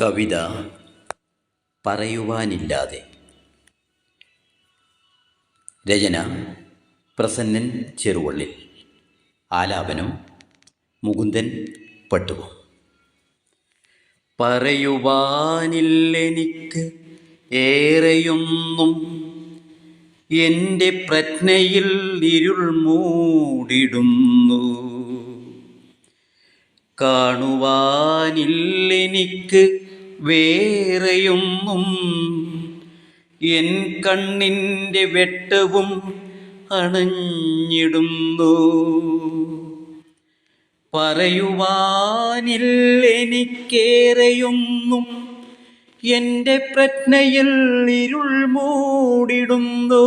കവിത പറയുവാനില്ലാതെ. രചന പ്രസന്നൻ ചെറുവള്ളി ആലാപനം മുകുന്ദൻ പട്ടു പറയുവാനില്ലെനിക്ക് ഏറെയൊന്നും. എന്റെ പ്രജ്ഞയിൽ ഇരുൾ മൂടിടുന്നു. കാണുവാനില്ലെനിക്ക് വേറെയൊന്നും എൻ കണ്ണിന്റെ വെട്ടവും അണഞ്ഞിടുന്നു. പറയുവാനില്ലെനിക്കേറെയൊന്നും എന്റെ പ്രജ്ഞയിൽ ഇരുൾ മൂടിടുന്നു.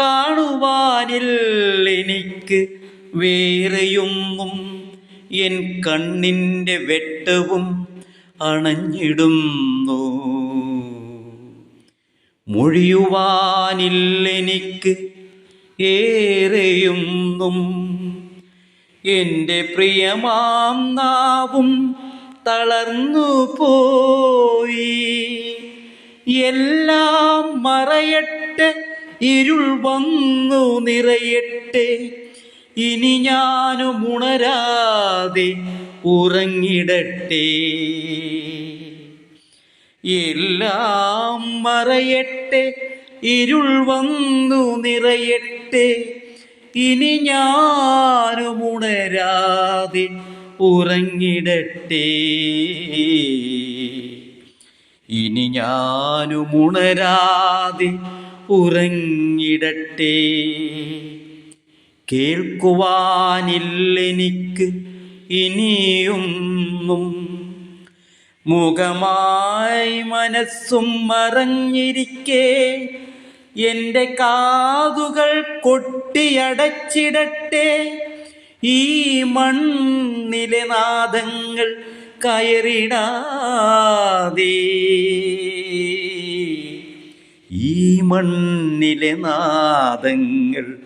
കാണുവാനിൽ എനിക്ക് വേറെയൊന്നും എൻ കണ്ണിന്റെ വെട്ടവും അണഞ്ഞിടുന്നു. മൊഴിയുവാനില്ലെനിക്ക് ഏറെയുന്നും. എന്റെ പ്രിയമാം നാവും തളർന്നു പോയി എല്ലാം മറയട്ടെ ഇരുൾ വന്നു നിറയട്ടെ. ഇനി ഞാനും ഉണരാതെ ഉറങ്ങിടട്ടെ. എല്ലാം മറയട്ടെ ഇരുൾ വന്നു നിറയട്ടെ. ഇനി ഞാനും ഉണരാതെ ഉറങ്ങിടട്ടെ. ഇനി ഞാനും ഉണരാതെ ഉറങ്ങിടട്ടെ. കേൾക്കുവാനില്ലെനിക്ക് ഇനിയൊന്നും മുഖമായി മനസ്സും മറഞ്ഞിരിക്കെ. എന്റെ കാതുകൾ കൊട്ടിയടച്ചിടട്ടെ. ഈ മണ്ണിലെ നാദങ്ങൾ കയറിടാതെ. ഈ മണ്ണിലെ നാദങ്ങൾ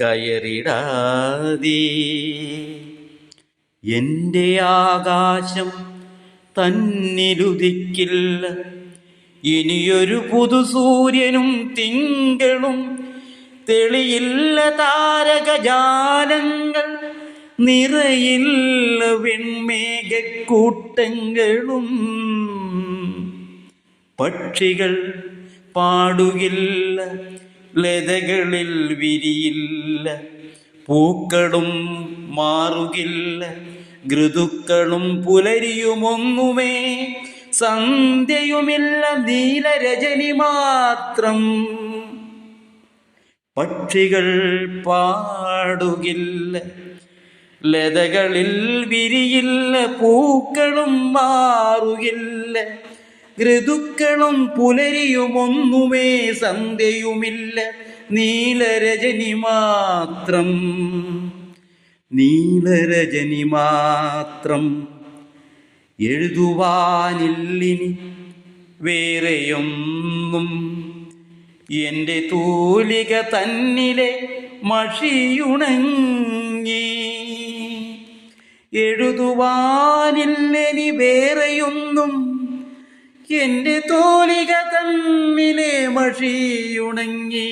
കയറിടാതെ. എന്റെ ആകാശം തന്നിലുദിക്കില്ല. ഇനിയൊരു പുതുസൂര്യനും തിങ്കളും തെളിയില്ല താരകജാലങ്ങൾ. നിറയില്ല വെൺമേഘക്കൂട്ടങ്ങളും. പക്ഷികൾ പാടുകില്ല. ലതകളിൽ വിരിയില്ല പൂക്കളും മാറുകില്ല ഋതുക്കളും പുലരിയുമൊന്നുമേ. സന്ധ്യയുമില്ല നീലരജനി മാത്രം. പക്ഷികൾ പാടുകില്ല ലതകളിൽ വിരിയില്ല പൂക്കളും മാറുകില്ല. ഋതുക്കളും പുലരിയുമൊന്നുമേ സന്ധ്യയുമില്ല. നീലരജനി മാത്രം. നീലരജനി മാത്രം. എഴുതുവാനില്ലിനി വേറെയൊന്നും. എന്റെ തൂലിക തന്നിലെ മഷിയുണങ്ങി. എഴുതുവാനില്ലെനി വേറെയൊന്നും. എന്റെ തോലിക തമ്മിലെ മഷിയുണങ്ങി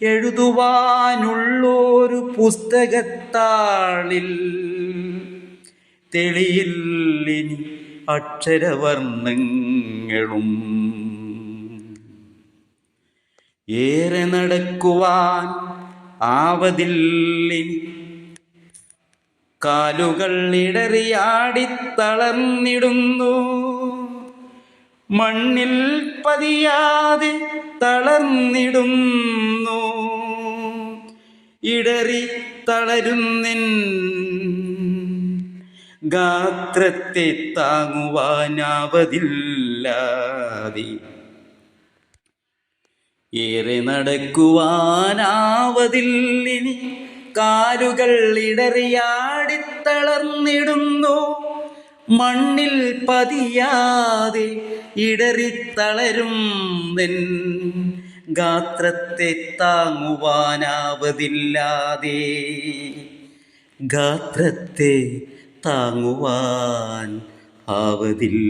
എഴുതുവാനുള്ളൊരു പുസ്തകത്താളിൽ തെളിയിൽ ഇനി അക്ഷരവർണങ്ങളും. ഏറെ നടക്കുവാൻ ആവതിൽ കാലുകൾ ഇടറിയാടിത്തളർന്നിടുന്നു മണ്ണിൽ പതിയാതെ തളർന്നിടുന്നു. ഇടറി തളരുന്നിൻ ഗാത്രത്തെ താങ്ങുവാനാവതില്ലാതെ. ഏറെ നടക്കുവാനാവതില്ലിനി കാലുകൾ ഇടറിയാടിത്തളർന്നിടുന്നു മണ്ണിൽ പതിയാതെ ഇടറിത്തളരും നിൻ ഗാത്രത്തെ താങ്ങുവാനാവതില്ലാതെ. ഗാത്രത്തെ താങ്ങുവാൻ ആവതില്ലാതെ.